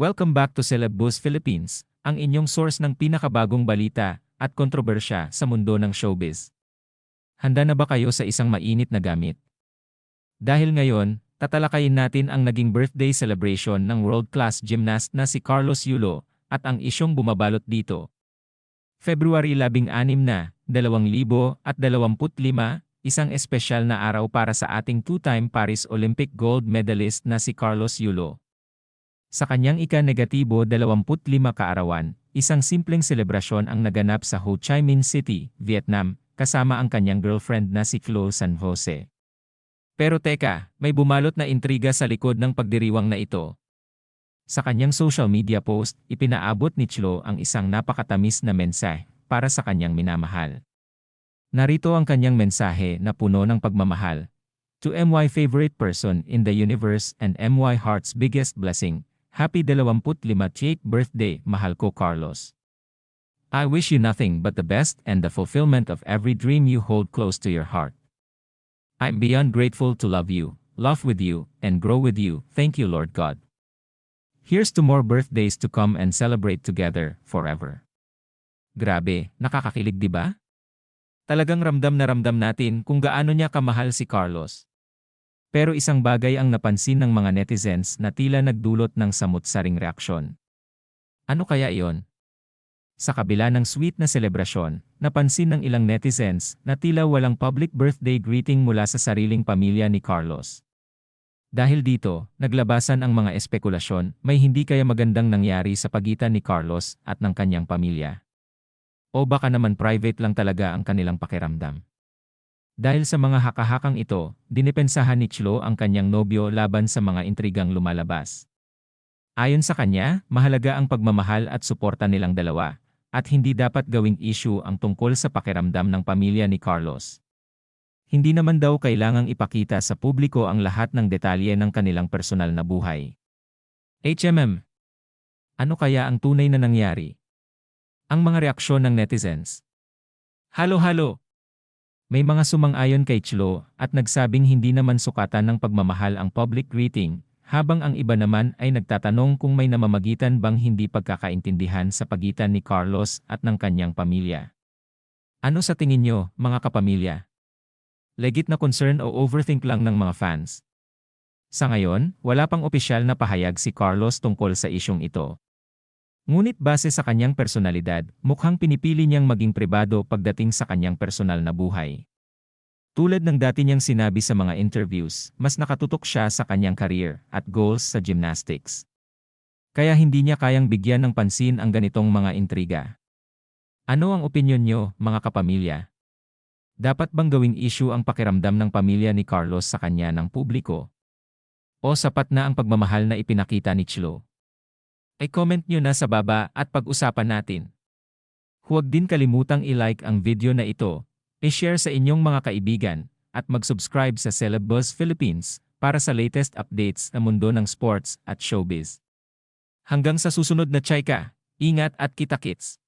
Welcome back to Celeb Buzz Philippines, ang inyong source ng pinakabagong balita at kontrobersya sa mundo ng showbiz. Handa na ba kayo sa isang mainit na gamit? Dahil ngayon, tatalakayin natin ang naging birthday celebration ng world-class gymnast na si Carlos Yulo at ang isyong bumabalot dito. February 16 na, 2025, isang espesyal na araw para sa ating two-time Paris Olympic gold medalist na si Carlos Yulo. Sa kanyang ika-negatibo 25 kaarawan, isang simpleng selebrasyon ang naganap sa Ho Chi Minh City, Vietnam, kasama ang kanyang girlfriend na si Chloe San Jose. Pero teka, may bumalot na intriga sa likod ng pagdiriwang na ito. Sa kanyang social media post, ipinaabot ni Chlo ang isang napakatamis na mensahe para sa kanyang minamahal. Narito ang kanyang mensahe na puno ng pagmamahal. To MY favorite person in the universe and MY heart's biggest blessing, Happy 25th birthday, mahal ko Carlos. I wish you nothing but the best and the fulfillment of every dream you hold close to your heart. I'm beyond grateful to love you, love with you, and grow with you. Thank you, Lord God. Here's to more birthdays to come and celebrate together forever. Grabe, nakakakilig 'di ba? Talagang ramdam na ramdam natin kung gaano niya kamahal si Carlos. Pero isang bagay ang napansin ng mga netizens na tila nagdulot ng samut-saring reaksyon. Ano kaya iyon? Sa kabila ng sweet na selebrasyon, napansin ng ilang netizens na tila walang public birthday greeting mula sa sariling pamilya ni Carlos. Dahil dito, naglabasan ang mga espekulasyon, may hindi kaya magandang nangyari sa pagitan ni Carlos at ng kanyang pamilya. O baka naman private lang talaga ang kanilang pakiramdam. Dahil sa mga hakahakang ito, dinipensahan ni Chlo ang kanyang nobyo laban sa mga intrigang lumalabas. Ayon sa kanya, mahalaga ang pagmamahal at suporta nilang dalawa, at hindi dapat gawing issue ang tungkol sa pakiramdam ng pamilya ni Carlos. Hindi naman daw kailangang ipakita sa publiko ang lahat ng detalye ng kanilang personal na buhay. HMM Ano kaya ang tunay na nangyari? Ang mga reaksyon ng netizens. Halo-halo! May mga sumang-ayon kay Chlo at nagsabing hindi naman sukatan ng pagmamahal ang public greeting, habang ang iba naman ay nagtatanong kung may namamagitan bang hindi pagkakaintindihan sa pagitan ni Carlos at ng kanyang pamilya. Ano sa tingin nyo, mga kapamilya? legit na concern o overthink lang ng mga fans. Sa ngayon, wala pang opisyal na pahayag si Carlos tungkol sa isyong ito. Ngunit base sa kanyang personalidad, mukhang pinipili niyang maging pribado pagdating sa kanyang personal na buhay. Tulad ng dati niyang sinabi sa mga interviews, mas nakatutok siya sa kanyang career at goals sa gymnastics. Kaya hindi niya kayang bigyan ng pansin ang ganitong mga intriga. Ano ang opinyon niyo, mga kapamilya? Dapat bang gawing issue ang pakiramdam ng pamilya ni Carlos sa kanya ng publiko? O sapat na ang pagmamahal na ipinakita ni Chlo? I-comment nyo na sa baba at pag-usapan natin. Huwag din kalimutang i-like ang video na ito, i-share sa inyong mga kaibigan, at mag-subscribe sa Celeb Buzz Philippines para sa latest updates na mundo ng sports at showbiz. Hanggang sa susunod na chayka, ingat at kita-kits!